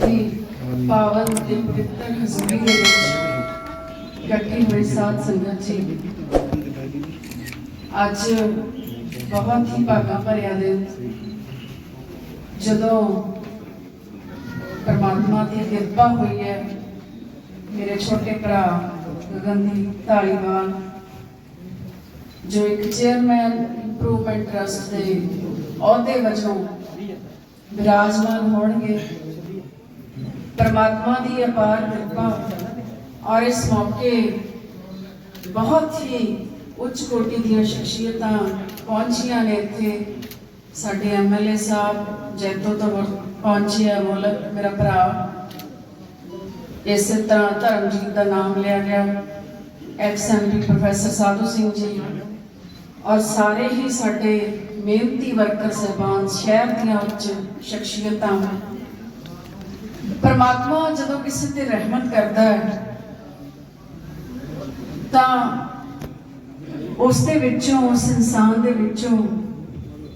ਦੀ ਪਾਵਨ ਤੇ ਪਵਿੱਤਰ ਹਜ਼ੂਰੀ ਦੇ ਵਿੱਚ ਇਕੱਠੀ ਹੋਈ ਸਾਧ ਸੰਗਤ ਜੀ। ਅੱਜ ਬਹੁਤ ਹੀ ਭਾਗਾ ਭਰਿਆ ਦਿਨ ਜਦੋਂ ਪਰਮਾਤਮਾ ਦੀ ਕਿਰਪਾ ਹੋਈ ਹੈ, ਮੇਰੇ ਛੋਟੇ ਭਰਾ ਗਗਨਦੀਪ ਧਾਲੀਵਾਲ, ਜੋ ਇੱਕ ਚੇਅਰਮੈਨ ਇੰਪਰੂਵਮੈਂਟ ਟਰਸਟ ਦੇ ਅਹੁਦੇ ਵਜੋਂ ਵਿਰਾਜਮਾਨ ਹੋਣਗੇ। ਪਰਮਾਤਮਾ ਦੀ ਅਪਾਰ ਕਿਰਪਾ ਔਰ ਇਸ ਮੌਕੇ ਬਹੁਤ ਹੀ ਉੱਚ ਕੋਟੀ ਦੀਆਂ ਸ਼ਖਸੀਅਤਾਂ ਪਹੁੰਚੀਆਂ ਨੇ ਇੱਥੇ। ਸਾਡੇ ਐਮਐਲਏ ਸਾਹਿਬ, ਜੈਤੋ ਤੋਂ ਪਹੁੰਚੇ ਆ ਮੁਲਕ, ਮੇਰਾ ਭਰਾ। ਇਸੇ ਤਰ੍ਹਾਂ ਧਰਮਜੀਤ ਦਾ ਨਾਮ ਲਿਆ ਗਿਆ। X MP professor Sadhu Singh ji. ਔਰ ਸਾਰੇ ਹੀ ਸਾਡੇ ਮਿਹਨਤੀ ਵਰਕਰ, ਸਹਿਬਾਨ, ਸ਼ਹਿਰ ਦੀਆਂ ਉੱਚ ਸ਼ਖਸੀਅਤਾਂ ਪਰਮਾਤਮਾ ਜਦੋਂ ਕਿਸੇ ਤੇ ਰਹਿਮਤ ਕਰਦਾ ਹੈ, ਤਾਂ ਉਸ ਦੇ ਵਿੱਚੋਂ, ਉਸ ਇਨਸਾਨ ਦੇ ਵਿੱਚੋਂ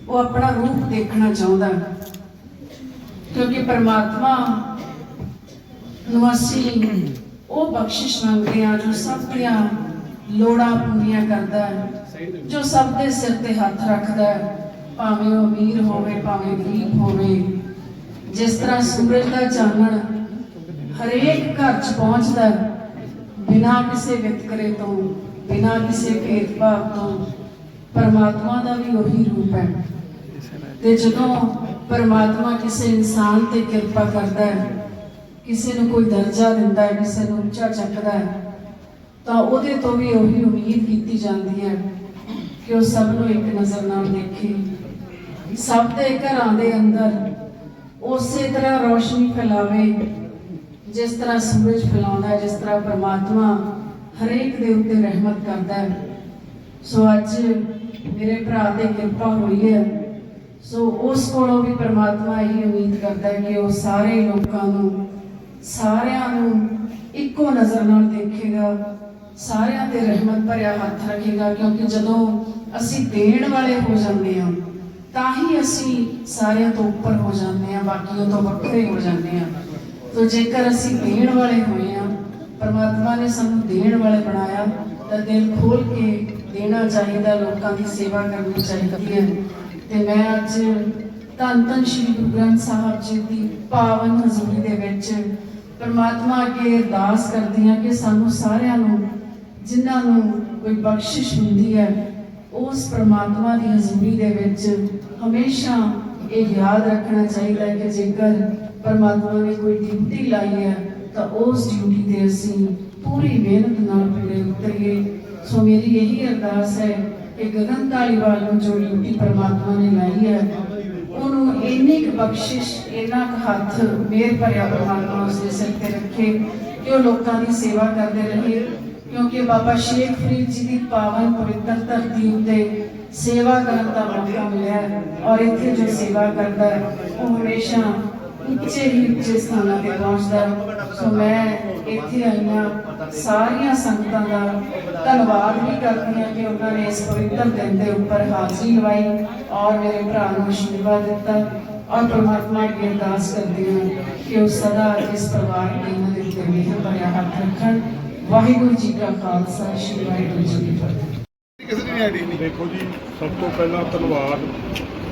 ਉਹ ਆਪਣਾ ਰੂਪ ਦੇਖਣਾ ਚਾਹੁੰਦਾ ਹੈ। ਕਿਉਂਕਿ ਪਰਮਾਤਮਾ ਨੂੰ ਅਸੀਂ ਉਹ ਬਖਸ਼ਿਸ਼ ਮੰਗਦੇ ਹਾਂ ਜੋ ਸਭ ਦੀਆਂ ਲੋੜਾਂ ਪੂਰੀਆਂ ਕਰਦਾ ਹੈ, ਜੋ ਸਭ ਦੇ ਸਿਰ ਤੇ ਹੱਥ ਰੱਖਦਾ ਹੈ, ਭਾਵੇਂ ਉਹ ਅਮੀਰ ਹੋਵੇ, ਭਾਵੇਂ ਗਰੀਬ ਹੋਵੇ। ਜਿਸ ਤਰ੍ਹਾਂ ਸੂਰਜ ਦਾ ਚਾਨਣ ਹਰੇਕ ਘਰ 'ਚ ਪਹੁੰਚਦਾ ਬਿਨਾਂ ਕਿਸੇ ਵਿਤਕਰੇ ਤੋਂ, ਬਿਨਾਂ ਕਿਸੇ ਭੇਦਭਾਵ ਤੋਂ, ਪਰਮਾਤਮਾ ਦਾ ਵੀ ਉਹੀ ਰੂਪ ਹੈ। ਤੇ ਜਦੋਂ ਪਰਮਾਤਮਾ ਕਿਸੇ ਇਨਸਾਨ ਤੇ ਕਿਰਪਾ ਕਰਦਾ ਹੈ, ਕਿਸੇ ਨੂੰ ਕੋਈ ਦਰਜਾ ਦਿੰਦਾ ਹੈ, ਕਿਸੇ ਨੂੰ ਉੱਚਾ ਚੱਕਦਾ ਹੈ, ਤਾਂ ਉਹਦੇ ਤੋਂ ਵੀ ਉਹੀ ਉਮੀਦ ਕੀਤੀ ਜਾਂਦੀ ਹੈ ਕਿ ਉਹ ਸਭ ਨੂੰ ਇੱਕ ਨਜ਼ਰ ਨਾਲ ਦੇਖੇ। ਸਭ ਦੇ ਘਰਾਂ ਦੇ ਅੰਦਰ ਉਸੇ ਤਰ੍ਹਾਂ ਰੋਸ਼ਨੀ ਫੈਲਾਵੇ, ਜਿਸ ਤਰ੍ਹਾਂ ਸੂਰਜ ਫੈਲਾਉਂਦਾ ਜਿਸ ਤਰ੍ਹਾਂ ਪਰਮਾਤਮਾ ਹਰੇਕ ਦੇ ਉੱਤੇ ਰਹਿਮਤ ਕਰਦਾ ਹੈ। ਸੋ ਅੱਜ ਮੇਰੇ ਭਰਾ ਤੇ ਕਿਰਪਾ ਹੋਈ ਹੈ। ਸੋ ਉਸ ਕੋਲੋਂ ਵੀ ਪਰਮਾਤਮਾ ਇਹੀ ਉਮੀਦ ਕਰਦਾ ਹੈ ਕਿ ਉਹ ਸਾਰੇ ਲੋਕਾਂ ਨੂੰ, ਸਾਰਿਆਂ ਨੂੰ ਇੱਕੋ ਨਜ਼ਰ ਨਾਲ ਦੇਖੇਗਾ, ਸਾਰਿਆਂ ਤੇ ਰਹਿਮਤ ਭਰਿਆ ਹੱਥ ਰੱਖੇਗਾ, ਕਿਉਂਕਿ ਜਦੋਂ ਅਸੀਂ ਦੇਣ ਵਾਲੇ ਹੋ ਜਾਂਦੇ ਹਾਂ ਤਾਂ ਹੀ ਅਸੀਂ ਸਾਰਿਆਂ ਤੋਂ ਉੱਪਰ ਹੋ ਜਾਂਦੇ ਹਾਂ, ਬਾਕੀਆਂ ਤੋਂ ਵੱਖਰੇ ਹੋ ਜਾਂਦੇ ਹਾਂ। ਤੋ ਜੇਕਰ ਅਸੀਂ ਦੇਣ ਵਾਲੇ ਹੋਏ ਹਾਂ, ਪਰਮਾਤਮਾ ਨੇ ਸਾਨੂੰ ਦੇਣ ਵਾਲੇ ਬਣਾਇਆ, ਤਾਂ ਦਿਲ ਖੋਲ ਕੇ ਦੇਣਾ ਚਾਹੀਦਾ, ਲੋਕਾਂ ਦੀ ਸੇਵਾ ਕਰਨੀ ਚਾਹੀਦੀ ਹੈ। ਤੇ ਮੈਂ ਅੱਜ ਧੰਨ ਧੰਨ ਸ਼੍ਰੀ ਗੁਰੂ ਗ੍ਰੰਥ ਸਾਹਿਬ ਜੀ ਦੀ ਪਾਵਨ ਹਜ਼ੂਰੀ ਦੇ ਵਿੱਚ ਪਰਮਾਤਮਾ ਅੱਗੇ ਅਰਦਾਸ ਕਰਦੀ ਹਾਂ ਕਿ ਸਾਨੂੰ ਸਾਰਿਆਂ ਨੂੰ, ਜਿਨ੍ਹਾਂ ਨੂੰ ਕੋਈ ਬਖਸ਼ਿਸ਼ ਹੁੰਦੀ ਹੈ ਉਸ ਪਰਮਾਤਮਾ ਦੀ ਹਜ਼ੂਰੀ ਦੇ ਵਿੱਚ ਹਮੇਸ਼ਾ ਇਹ ਯਾਦ ਰੱਖਣਾ ਚਾਹੀਦਾ ਹੈ ਕਿ ਜੇਕਰ ਪਰਮਾਤਮਾ ਨੇ ਕੋਈ ਡਿਊਟੀ ਲਾਈ ਹੈ, ਤਾਂ ਉਸ ਡਿਊਟੀ ਤੇ ਅਸੀਂ ਪੂਰੀ ਮਿਹਨਤ ਨਾਲ ਪੂਰੇ ਉਤਰੀਏ। ਸੋ ਮੇਰੀ ਇਹੀ ਅਰਦਾਸ ਹੈ ਕਿ ਗਗਨ ਧਾਲੀਵਾਲ ਨੂੰ ਜੋ ਡਿਊਟੀ ਪਰਮਾਤਮਾ ਨੇ ਲਾਈ ਹੈ, ਉਹਨੂੰ ਇੰਨੀ ਕੁ ਬਖਸ਼ਿਸ਼, ਇੰਨਾ ਕੁ ਹੱਥ ਮੇਰ ਭਰਿਆ ਪਰਮਾਤਮਾ ਉਸ ਦੇ ਸਿਰ ਤੇ ਰੱਖੇ ਕਿ ਉਹ ਲੋਕਾਂ ਦੀ ਸੇਵਾ ਕਰਦੇ ਰਹੇ ਕਿਉਂਕਿ ਬਾਬਾ ਸ਼ੇਖ ਫਰੀਦ ਜੀ ਦੀ ਪਾਵਨ ਪਵਿੱਤਰ ਧਰਤੀ ਉੱਤੇ ਸੇਵਾ ਕਰਨ ਦਾ ਮੌਕਾ ਮਿਲਿਆ ਹੈ ਔਰ ਇੱਥੇ ਜੋ ਸੇਵਾ ਕਰਦਾ ਹੈ ਉਹ ਹਮੇਸ਼ਾ ਉੱਚੇ ਹੀ ਉੱਚੇ ਸਥਾਨਾਂ ਤੇ ਪਹੁੰਚਦਾ ਹੈ ਸੋ ਮੈਂ ਇੱਥੇ ਆਈਆਂ ਸਾਰੀਆਂ ਸੰਗਤਾਂ ਦਾ ਧੰਨਵਾਦ ਵੀ ਕਰਦੀ ਹਾਂ ਕਿ ਉਹਨਾਂ ਨੇ ਇਸ ਪਵਿੱਤਰ ਦਿਨ ਦੇ ਉੱਪਰ ਹਾਜ਼ਰੀ ਲਵਾਈ ਔਰ ਮੇਰੇ ਭਰਾ ਨੂੰ ਆਸ਼ੀਰਵਾਦ ਦਿੱਤਾ ਔਰ ਪਰਮਾਤਮਾ ਅੱਗੇ ਅਰਦਾਸ ਕਰਦੀ ਹਾਂ ਕਿ ਉਹ ਸਦਾ ਇਸ ਪਰਿਵਾਰ ਦੇ ਇਹਨਾਂ ਦੇ ਉੱਤੇ ਮਿਹਰ ਭਰਿਆ ਹੱਥ ਰੱਖਣ ਵਾਹਿਗੁਰੂ ਜੀ ਕਾ ਖਾਲਸਾ ਸ਼੍ਰੀ ਵਾਹਿਗੁਰੂ ਜੀ ਕੀ ਫਤਿਹ। ਕਿਸੇ ਦੀ ਨਹੀਂ ਆਈਡੀ ਨਹੀਂ ਦੇਖੋ ਜੀ ਸਭ ਤੋਂ ਪਹਿਲਾਂ ਧੰਨਵਾਦ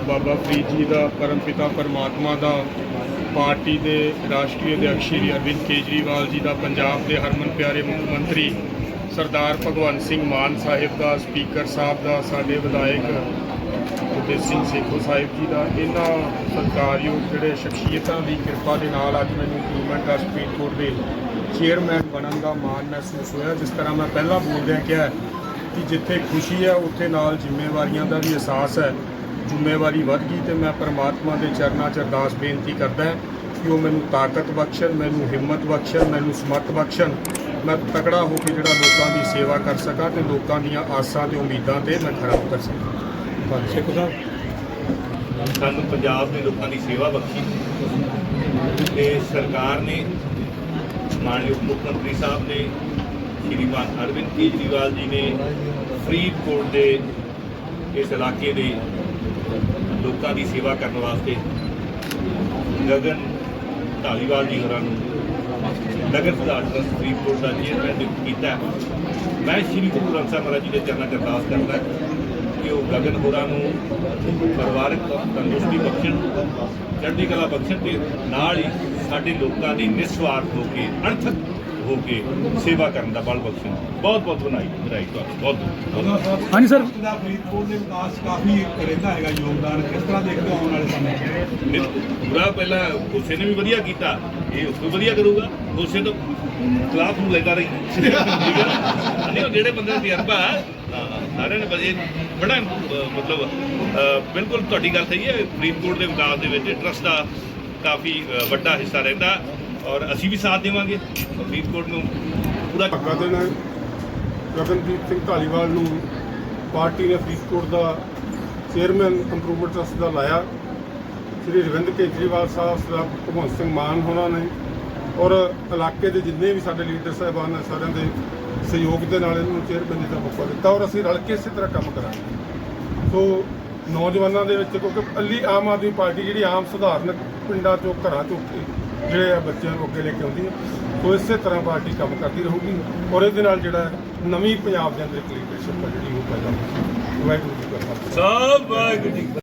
ਬਾਬਾ ਫਰੀਦ ਜੀ ਦਾ ਪਰਮਪਿਤਾ ਪਰਮਾਤਮਾ ਦਾ ਪਾਰਟੀ ਦੇ ਰਾਸ਼ਟਰੀ ਅਧਿਕਸ਼ ਸ਼੍ਰੀ ਅਰਵਿੰਦ ਕੇਜਰੀਵਾਲ ਜੀ ਦਾ ਪੰਜਾਬ ਦੇ ਹਰਮਨ ਪਿਆਰੇ ਮੁੱਖ ਮੰਤਰੀ ਸਰਦਾਰ ਭਗਵੰਤ ਸਿੰਘ ਮਾਨ ਸਾਹਿਬ ਦਾ ਸਪੀਕਰ ਸਾਹਿਬ ਦਾ ਸਾਡੇ ਵਿਧਾਇਕ ਉਦੇਸ਼ ਸਿੰਘ ਸੇਖੋ ਸਾਹਿਬ ਜੀ ਦਾ ਇਹਨਾਂ ਸਰਕਾਰਯੋਗ ਜਿਹੜੇ ਸ਼ਖਸੀਅਤਾਂ ਦੀ ਕਿਰਪਾ ਦੇ ਨਾਲ ਅੱਜ ਮੈਨੂੰ ਇੰਪਰੂਵਮੈਂਟ ਟਰਸਟ ਫਰੀਦਕੋਟ ਦੇ ਚੇਅਰਮੈਨ ਬਣਨ ਦਾ ਮਾਣ ਮਹਿਸੂਸ ਹੋਇਆ ਜਿਸ ਤਰ੍ਹਾਂ ਮੈਂ ਪਹਿਲਾਂ ਬੋਲਦਿਆਂ ਕਿਹਾ ਕਿ ਜਿੱਥੇ ਖੁਸ਼ੀ ਹੈ ਉੱਥੇ ਨਾਲ ਜ਼ਿੰਮੇਵਾਰੀਆਂ ਦਾ ਵੀ ਅਹਿਸਾਸ ਹੈ। ਜ਼ਿੰਮੇਵਾਰੀ ਵੱਧ ਗਈ ਤੇ ਮੈਂ ਪਰਮਾਤਮਾ ਦੇ ਚਰਨਾਂ 'ਚ ਅਰਦਾਸ ਬੇਨਤੀ ਕਰਦਾ ਹਾਂ ਕਿ ਉਹ ਮੈਨੂੰ ਤਾਕਤ ਬਖਸ਼ਣ ਮੈਨੂੰ ਹਿੰਮਤ ਬਖਸ਼ਣ ਮੈਨੂੰ ਸਮਰਥ ਬਖਸ਼ਣ। ਮੈਂ ਤਕੜਾ ਹੋ ਕੇ ਜਿਹੜਾ ਲੋਕਾਂ ਦੀ ਸੇਵਾ ਕਰ ਸਕਾਂ ਤੇ ਲੋਕਾਂ ਦੀਆਂ ਆਸਾਂ ਤੇ ਉਮੀਦਾਂ ਤੇ ਮੈਂ ਖਰਾ ਉਤਰ ਸਕਾਂ। ਸ਼ੇਖੋ ਸਾਹਿਬ। ਸਾਨੂੰ ਪੰਜਾਬ ਦੇ ਲੋਕਾਂ ਦੀ ਸੇਵਾ ਬਖਸ਼ੀ। ਤੇ ਸਰਕਾਰ ਨੇ ਮਾਨਯੋਗ ਮੁੱਖ ਮੰਤਰੀ ਸਾਹਿਬ ਨੇ ਸ਼੍ਰੀਮਾਨ ਅਰਵਿੰਦ ਕੇਜਰੀਵਾਲ ਜੀ ਨੇ ਫਰੀਦਕੋਟ ਦੇ ਇਸ ਇਲਾਕੇ ਦੇ ਲੋਕਾਂ ਦੀ ਸੇਵਾ ਕਰਨ ਵਾਸਤੇ ਗਗਨ ਢਾਲੀਵਾਲ ਜੀ ਹੋਰਾਂ ਨੂੰ ਨਗਰ ਸੁਧਾਰ ਟਰਸਟ ਫਰੀਦਕੋਟ ਦਾ ਚੇਅਰਮੈਨ ਨਿਯੁਕਤ ਕੀਤਾ ਮੈਂ ਸ਼੍ਰੀ ਗੁਰੂ ਗ੍ਰੰਥ ਸਾਹਿਬ ਮਹਾਰਾਜ ਜੀ ਦੇ ਚਰਨਾਂ 'ਚ ਅਰਦਾਸ ਕਰਦਾ ਕਿ ਉਹ ਗਗਨ ਹੋਰਾਂ ਨੂੰ ਪਰਿਵਾਰਕ ਤੰਦਰੁਸਤੀ ਬਖਸ਼ਣ ਚੜ੍ਹਦੀ ਕਲਾ ਬਖਸ਼ਣ ਤੇ ਨਾਲ ਹੀ ਸਾਡੇ ਲੋਕਾਂ ਦੀ ਨਿਸਵਾਰਥ ਹੋ ਕੇ ਅਣਥਕ ਹੋ ਕੇ ਸੇਵਾ ਕਰਨ ਦਾ ਬਲ ਬਖਸ਼ਣ। ਬਹੁਤ ਬਹੁਤ ਬਣਾਈ ਵਧਾਈ ਤੁਹਾਨੂੰ ਬਹੁਤ ਬਹੁਤ ਹਾਂਜੀ ਸਰ। ਫਰੀਦਕੋਟ ਦੇ ਵਿਕਾਸ ਕਾਫੀ ਰਹਿੰਦਾ ਹੈਗਾ ਯੋਗਦਾਨ ਕਿਸ ਤਰ੍ਹਾਂ ਦੇਖਦੇ ਹੋ ਆਉਣ ਵਾਲੇ ਸਮੇਂ ਬੁਰਾ ਪਹਿਲਾਂ ਉਸੇ ਨੇ ਵੀ ਵਧੀਆ ਕੀਤਾ ਇਹ ਉਸ ਤੋਂ ਵਧੀਆ ਕਰੂਗਾ ਉਸੇ ਤੋਂ ਖਿਲਾਫ ਨੂੰ ਲੈਦਾ ਰਹੀ? ਨਹੀਂ ਉਹ ਜਿਹੜੇ ਬੰਦੇ ਦਾ ਤਜਰਬਾ ਹੈ, ਹਾਂ, ਸਾਰਿਆਂ ਨੇ ਬਜੇ ਬੜਾ ਅਹ, ਮਤਲਬ ਬਿਲਕੁਲ ਤੁਹਾਡੀ ਗੱਲ ਸਹੀ ਹੈ ਫਰੀਦਕੋਟ ਦੇ ਵਿਕਾਸ ਦੇ ਵਿੱਚ ਟਰਸਟ ਦਾ ਕਾਫੀ ਵੱਡਾ ਹਿੱਸਾ ਰਹਿੰਦਾ ਔਰ ਅਸੀਂ ਵੀ ਸਾਥ ਦੇਵਾਂਗੇ ਫਰੀਦਕੋਟ ਨੂੰ ਪੂਰਾ ਧੱਕਾ ਦੇਣਾ ਹੈ। ਗਗਨਦੀਪ ਸਿੰਘ ਢਾਲੀਵਾਲ ਨੂੰ ਪਾਰਟੀ ਨੇ ਫਰੀਦਕੋਟ ਦਾ ਚੇਅਰਮੈਨ ਇੰਪਰੂਵਮੈਂਟ ਟਰਸਟ ਦਾ ਲਾਇਆ ਸ੍ਰੀ ਅਰਵਿੰਦ ਕੇਜਰੀਵਾਲ ਸਾਹਿਬ ਸਰਦਾਰ ਭਗਵੰਤ ਸਿੰਘ ਮਾਨ ਹੋਣਾ ਨੇ ਔਰ ਇਲਾਕੇ ਦੇ ਜਿੰਨੇ ਵੀ ਸਾਡੇ ਲੀਡਰ ਸਾਹਿਬਾਨ ਨੇ ਸਾਰਿਆਂ ਦੇ ਸਹਿਯੋਗ ਦੇ ਨਾਲ ਇਹਨੂੰ ਚੇਅਰਮੈਨ ਦਾ ਮੌਕਾ ਦਿੱਤਾ ਔਰ ਅਸੀਂ ਰਲ ਕੇ ਇਸੇ ਤਰ੍ਹਾਂ ਕੰਮ ਕਰਾਂਗੇ। ਸੋ ਨੌਜਵਾਨਾਂ ਦੇ ਵਿੱਚ ਕਿਉਂਕਿ ਅੱਲੀ ਆਮ ਆਦਮੀ ਪਾਰਟੀ ਜਿਹੜੀ ਆਮ ਸਧਾਰਨ ਪਿੰਡਾਂ ਚੋਂ, ਘਰਾਂ ਚੋਂ ਜਿਹੜੇ ਆ ਬੱਚਿਆਂ ਨੂੰ ਅੱਗੇ ਲੈ ਕੇ ਆਉਂਦੀ ਹੈ, ਸੋ ਇਸੇ ਤਰ੍ਹਾਂ ਪਾਰਟੀ ਕੰਮ ਕਰਦੀ ਰਹੂਗੀ ਔਰ ਇਹਦੇ ਨਾਲ ਜਿਹੜਾ ਨਵੀਂ ਪੰਜਾਬ ਦੇ ਅੰਦਰ ਇੱਕ ਲੀਡਰਸ਼ਿਪ ਆ ਜਿਹੜੀ ਉਹ ਪੈਦਾ ਹੋਊਗੀ। ਵਾਹਿਗੁਰੂ ਜੀ ਕਾ ਖਾਲਸਾ। ਵਾਹਿਗੁਰੂ ਜੀ